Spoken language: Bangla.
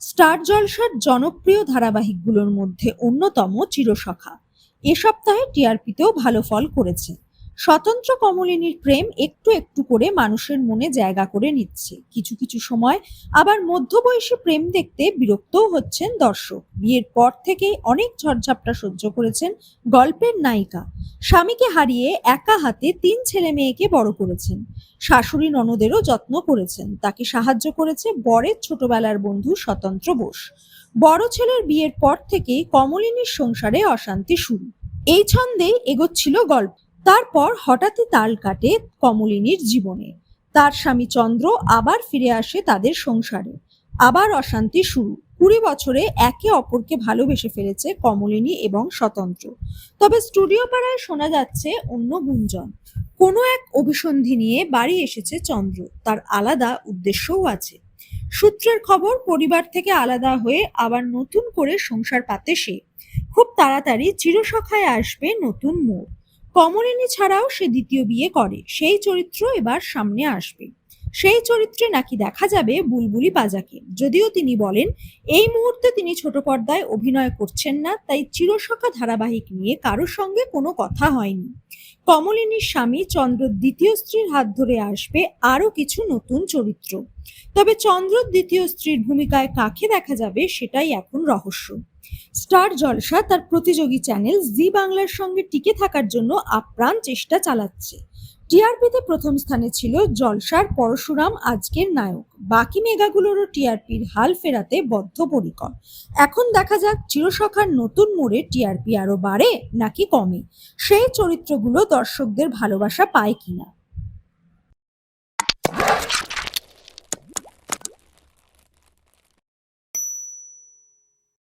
স্টার জলসার জনপ্রিয় ধারাবাহিকগুলোর মধ্যে অন্যতম চিরসখা। এ সপ্তাহে টিআরপিতেও ভালো ফল করেছে। স্বতন্ত্র কমলিনীর প্রেম একটু একটু করে মানুষের মনে জায়গা করে নিচ্ছে। কিছু কিছু সময় আবার মধ্যবয়সী প্রেম দেখতে বিরক্তও হচ্ছেন দর্শক। বিয়ের পর থেকেই অনেক ঝড়ঝাপটা সহ্য করেছেন গল্পের নায়িকা। স্বামীকে হারিয়ে একা হাতে তিন ছেলে মেয়েকে বড় করেছেন। শাশুড়ি ননদেরও যত্ন করেছেন। তাকে সাহায্য করেছে বরের ছোটবেলার বন্ধু স্বতন্ত্র বোস। বড় ছেলের বিয়ের পর থেকেই কমলিনীর সংসারে অশান্তি শুরু। এই ছন্দেই এগোচ্ছিল গল্প। তারপর হঠাৎই তাল কাটে কমলিনীর জীবনে। তার স্বামী চন্দ্র আবার ফিরে আসে তাদের সংসারে। আবার অশান্তি শুরু। কুড়ি বছরে একে অপরকে ভালোবেসে ফেলেছে কমলিনী এবং স্বতন্ত্র। তবে স্টুডিও পাড়ায় শোনা যাচ্ছে অন্য গুঞ্জন। কোনো এক অভিসন্ধি নিয়ে বাড়ি এসেছে চন্দ্র। তার আলাদা উদ্দেশ্যও আছে। সূত্রের খবর, পরিবার থেকে আলাদা হয়ে আবার নতুন করে সংসার পাতে সে। খুব তাড়াতাড়ি চিরসখায় আসবে নতুন মোড়। কমলিনী ছাড়াও সে দ্বিতীয় বিয়ে করে। সেই চরিত্র এবার সামনে আসবে। সেই চরিত্রে নাকি দেখা যাবে বুলবুলি পাজাকে যদিও তিনি বলেন, এই মুহূর্তে তিনি ছোট পর্দায় অভিনয় করছেন না, তাই চিরসখা ধারাবাহিক নিয়ে কারোর সঙ্গে কোনো কথা হয়নি। কমলিনীর স্বামী চন্দ্র দ্বিতীয় স্ত্রীর হাত ধরে আসবে আরও কিছু নতুন চরিত্র। তবে চন্দ্র দ্বিতীয় স্ত্রীর ভূমিকায় কাকে দেখা যাবে সেটাই এখন রহস্য। স্টার জলসা তার প্রতিযোগী চ্যানেল জি বাংলার সঙ্গে টিকে থাকার জন্য আপ্রাণ চেষ্টা চালাচ্ছে। টিআরপিতে প্রথম স্থানে ছিল জলসার পরশুরাম আজকের নায়ক। বাকি মেগাগুলোরও টিআরপির হাল ফেরাতে বদ্ধপরিকর। এখন দেখা যাক চিরসখার নতুন মোড়ে টিআরপি আরও বাড়ে নাকি কমে? সেই চরিত্রগুলো দর্শকদের ভালোবাসা পায় কিনা?